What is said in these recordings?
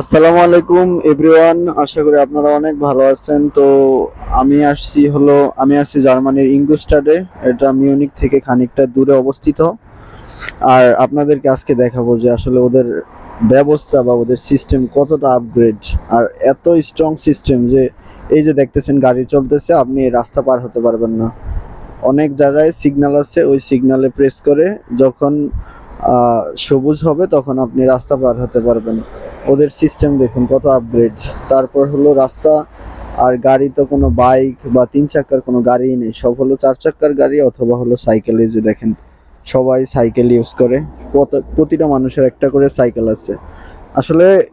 আসসালামু আলাইকুম, এভরিওয়ান। আশা করি আপনারা অনেক ভালো আছেন। তো আমি আসছি হলো, আমি আসছি জার্মানির ইঙ্গুস্টাডে। এটা মিউনিক থেকে খানিকটা দূরে অবস্থিত। আর আপনাদেরকে আজকে দেখাবো যে আসলে ওদের ব্যবস্থা বা ওদের সিস্টেম কতটা আপগ্রেড আর এত স্ট্রং সিস্টেম যে এই যে দেখতেছেন, গাড়ি চলতেছে, আপনি রাস্তা পার হতে পারবেন না। অনেক জায়গায় সিগন্যাল আছে, ওই সিগনালে প্রেস করে যখন সবুজ হবে, তখন আপনি রাস্তা পার হতে পারবেন। ওদের সিস্টেম দেখুন, কত আপগ্রেড তারপর হলো রাস্তা আর গাড়ি তো কোনো বাইক বা তিন চাকার কোনো গাড়িই নেই। সব হলো চার চাকার গাড়ি অথবা হলো সাইকেল যে দেখেন, সবাই সাইকেল ইউজ করে। প্রত- প্রতিটা মানুষের একটা করে সাইকেল আছে। আসলে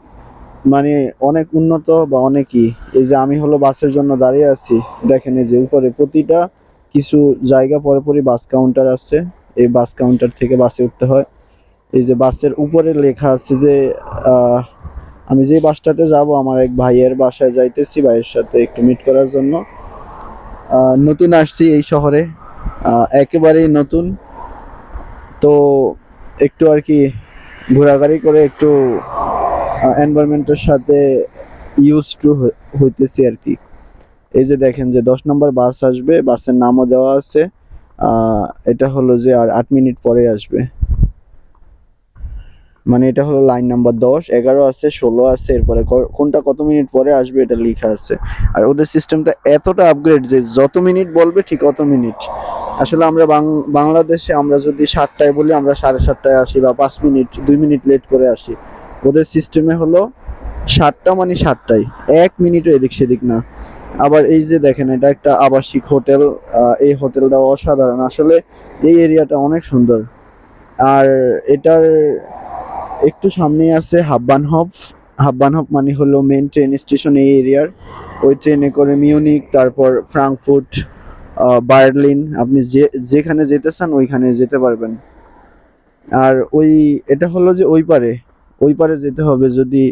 মানে অনেক উন্নত বা অনেকই। এই যে আমি হলো বাসের জন্য দাঁড়িয়ে আছি, দেখেন এই যে উপরে প্রতিটা কিছু জায়গা পরে পরই বাস কাউন্টার আছে এই বাস কাউন্টার থেকে বাসে উঠতে হয়। এই যে বাসের উপরে লেখা আছে যে আমি যে বাসটাতে যাব, আমার এক ভাইয়ের বাসায় যাইতেছি ভাইয়ের সাথে একটু মিট করার জন্য। নতুন আসছি এই শহরে। একেবারেই নতুন। তো একটু আর কি ঘোরাঘুরি করে একটু এনভায়রনমেন্টের সাথে ইউজ টু হইতেছি আর কি। এই যে দেখেন যে দশ নম্বর বাস আসবে, বাসের নামও দেওয়া আছে। এটা হলো যে আর আট মিনিট পরে আসবে। মানে এটা হলো লাইন নাম্বার দশ, এগারো আছে, ষোলো আছে, এরপরে কোনটা কত মিনিট পরে আসবে এটা লেখা আছে। আর ওদের সিস্টেমটা এতটা আপগ্রেড যে যত মিনিট বলবে ঠিক অত মিনিট। আসলে আমরা বাংলাদেশে আমরা যদি সাতটায় বলি, আমরা সাড়ে সাতটায় আসি বা পাঁচ মিনিট, দুই মিনিট লেট করে আসি। ওদের সিস্টেমে হলো সাতটা মানে সাতটায়। এক মিনিটও এদিক সেদিক না। আবার এই যে দেখেন, এটা একটা আবাসিক হোটেল এই হোটেলটা অসাধারণ। আসলে এই এরিয়াটা অনেক সুন্দর। আর এটার একটু সামনে আছে হাব্বান হব হাব্বান হব মানে হলো মেন ট্রেন স্টেশন এই এরিয়ার। ওই ট্রেনে করে মিউনিক তারপর ফ্রাঙ্কফুট বার্লিন আপনি যে, যেখানে যেতে চান ওইখানে যেতে পারবেন। আর ওই, এটা হলো যে ওই পারে ওই পারে যেতে হবে যদি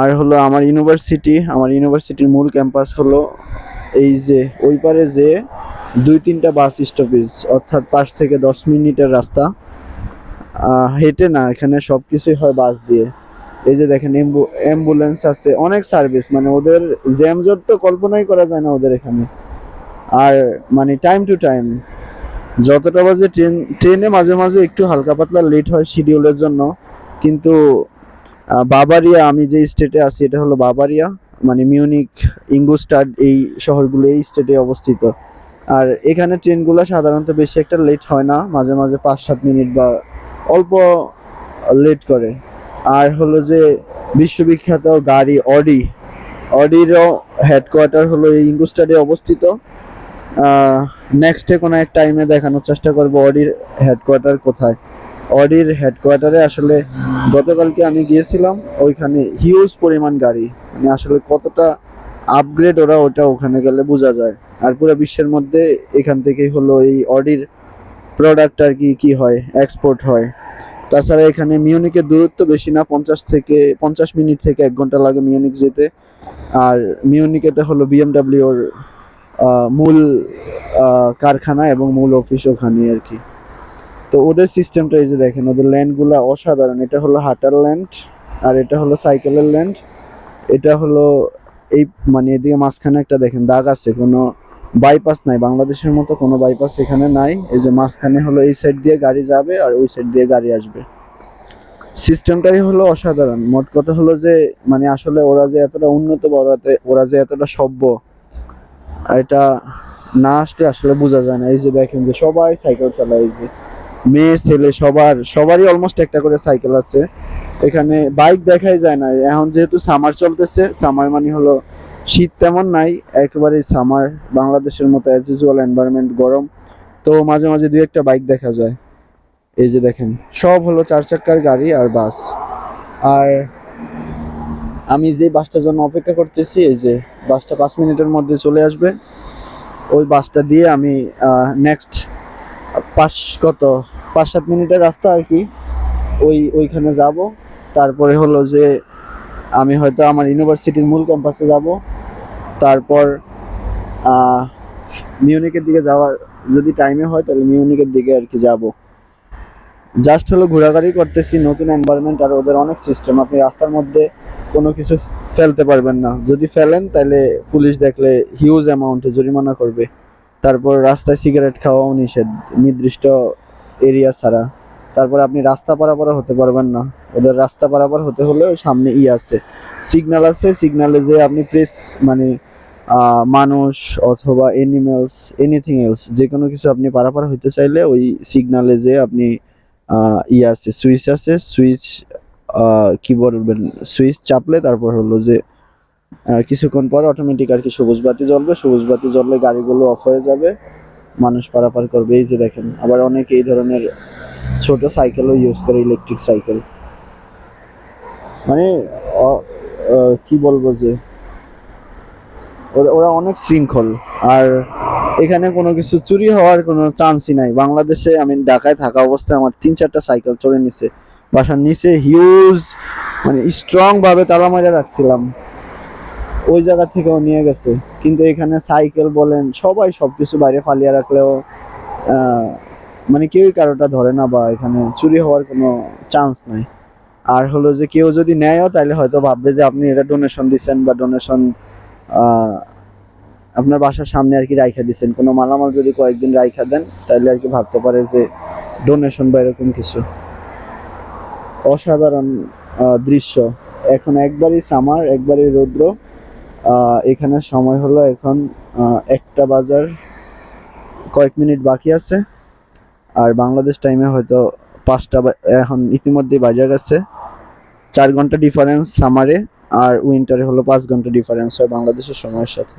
আর হলো আমার ইউনিভার্সিটি আমার ইউনিভার্সিটির মূল ক্যাম্পাস হলো এই যে, ওই পারে যে দুই তিনটা বাস স্টপেজ অর্থাৎ পাঁচ থেকে দশ মিনিটের রাস্তা। হেঁটে না, এখানে সব কিছুই হয় বাস দিয়ে। এই যে দেখেন অ্যাম্বুলেন্স আছে, অনেক সার্ভিস মানে ওদের জ্যামজট তো কল্পনাই করা যায় না ওদের এখানে। আর মানে টাইম টু টাইম যতটা বাজে ট্রেন ট্রেনে মাঝে মাঝে একটু হালকা পাতলা লেট হয় শিডিউলের জন্য। কিন্তু বাবারিয়া, আমি যে স্টেটে আছি, এটা হলো বাবারিয়া মানে মিউনিক ইঙ্গুস্টাড এই শহরগুলো, এই স্টেটে অবস্থিত। আর এখানে ট্রেনগুলো সাধারণত বেশি একটা লেট হয় না, মাঝে মাঝে পাঁচ সাত মিনিট বা অল্প লেট করে। আর হলো যে বিশ্ববিখ্যাত গাড়ি অডি অডিরও হেডকোয়ার্টার হলো এই ইঙ্গুস্টাডে অবস্থিত। নেক্সটে কোনো এক টাইমে দেখানোর চেষ্টা করব অডির হেডকোয়ার্টার কোথায়। অডির হেডকোয়ার্টারে আসলে গতকালকে আমি গিয়েছিলাম, ওইখানে হিউজ পরিমাণ গাড়ি। মানে আসলে কতটা আপগ্রেড ওরা ওটা ওখানে গেলে বোঝা যায়। আর পুরো বিশ্বের মধ্যে এখান থেকেই হলো এই অডির প্রোডাক্ট আর কি কি হয় এক্সপোর্ট হয়। তাছাড়া এখানে মিউনিকের দূরত্ব বেশি না, পঞ্চাশ থেকে, পঞ্চাশ মিনিট থেকে এক ঘণ্টা লাগে মিউনিক যেতে। আর মিউনিক এটা হলো বিএমডাব্লিউর মূল কারখানা এবং মূল অফিস ওখানে আর কি। তো ওদের সিস্টেমটা এই যে দেখেন, ওদের ল্যান্ডগুলো অসাধারণ। এটা হলো হাটার ল্যান্ড আর এটা হলো সাইকেলের ল্যান্ড এটা হলো এই মানে এদিকে মাঝখানে একটা দেখেন দাগ আছে, কোনো বাইপাস নাই, বাংলাদেশের মতো কোনো বাইপাস এখানে নাই। এই যে মাঝখানে হলো এই সাইড দিয়ে গাড়ি যাবে আর ওই সাইড দিয়ে গাড়ি আসবে। সিস্টেমটাই হলো অসাধারণ। মোট কথা হলো যে মানে আসলে ওরা যে এতটা উন্নত বা ওরাতে- ওরা যে এতটা সভ্য এটা না আসলে আসলে বোঝা যায় না। এই যে দেখেন যে সবাই সাইকেল চালায় যে মেয়ে, ছেলে, সবার, সবারই অলমোস্ট একটা করে সাইকেল আছে। এখানে বাইক দেখাই যায় না। এখন যেহেতু সামার চলতেছে সামার মানে হলো শীত তেমন নাই একেবারে সামার বাংলাদেশের মতো অ্যাজ ইউজুয়াল এনভায়রনমেন্ট গরম। তো মাঝে মাঝে দুই একটা বাইক দেখা যায়। এই যে দেখেন, সব হলো চার চাক্কার গাড়ি আর বাস আর আমি যে বাসটার জন্য অপেক্ষা করতেছি, এই যে বাসটা পাঁচ মিনিটের মধ্যে চলে আসবে। ওই বাসটা দিয়ে আমি নেক্সট পাঁচ কত, পাঁচ সাত মিনিটের রাস্তা আর কি, ওই, ওইখানে যাব। তারপরে হলো যে আমি হয়তো আমার ইউনিভার্সিটির মূল ক্যাম্পাসে যাব। তারপর মিউনিকের দিকে যাওয়ার যদি টাইমে হয়, তাহলে মিউনিকের দিকে আর কি যাব। জাস্ট হলো ঘোরাঘুরি করতেছি, নতুন এনভায়রনমেন্ট আর ওদের অনেক সিস্টেম আপনি রাস্তার মধ্যে কোনো কিছু ফেলতে পারবেন না। যদি ফেলেন, তাহলে পুলিশ দেখলে হিউজ অ্যামাউন্টে জরিমানা করবে। তারপর রাস্তায় সিগারেট খাওয়াও নিষেধ, নির্দিষ্ট এরিয়া ছাড়া। তারপর আপনি রাস্তা পারাপার হতে পারবেন না। ওদের রাস্তা পারাপার হতে হলে সামনে ই আছে। সিগনাল আছে সিগনালে যে আপনি প্রেস মানে মানুষ অথবা এনিমেলস এনিথিং এলস যে কোনো কিছু আপনি পারাপার হইতে চাইলে ওই সিগনালে যে আপনি ই আছে সুইচ আছে সুইচ কি বলবেন সুইচ চাপলে তারপর হলো যে কিছুক্ষণ পর অটোমেটিক আর কি সবুজ বাতি জ্বলবে, সবুজ বাতি জ্বললে গাড়িগুলো অফ হয়ে যাবে, মানুষ পারাপার করবে, এই যে দেখেন। আবার অনেক এই ধরনের ছোট সাইকেলও ইউজ করে ইলেকট্রিক সাইকেল মানে কি বলব যে, ওরা- অনেক শৃঙ্খল। আর এখানে কোনো কিছু চুরি হওয়ার কোনো চান্সই নাই। বাংলাদেশে আমি ঢাকায় থাকা অবস্থায় আমার তিন চারটা সাইকেল চড়ে নিছে। বাসার নিচে হিউজ মানে স্ট্রং ভাবে তালা মারা রাখছিলাম। ওই জায়গা থেকেও নিয়ে গেছে। কিন্তু এখানে সাইকেল বলেন, সবাই সবকিছু বাইরে ফালিয়ে রাখলেও মানে কেউই কারোটা ধরে না বা এখানে চুরি হওয়ার কোনো চান্স নাই। আর হলো যে কেউ যদি নেয়ও, তাহলে হয়তো ভাববে যে আপনি এটা ডোনেশন দিচ্ছেন বা ডোনেশন আপনার বাসার সামনে আর কি রাইখা দিচ্ছেন কোনো মালামাল যদি কয়েকদিন রাইখা দেন, তাহলে আর কি ভাবতে পারে যে ডোনেশন বা এরকম কিছু। অসাধারণ দৃশ্য। এখন একবারই সামার একবারই রৌদ্র। এখানে সময় হলো এখন একটা বাজার কয়েক মিনিট বাকি আছে। আর বাংলাদেশ টাইমে হয়তো পাঁচটা এখন ইতিমধ্যে বাজে গেছে। চার ঘণ্টা ডিফারেন্স সামারে আর উইন্টারে হলো পাঁচ ঘণ্টা ডিফারেন্স হয় বাংলাদেশের সময়ের সাথে।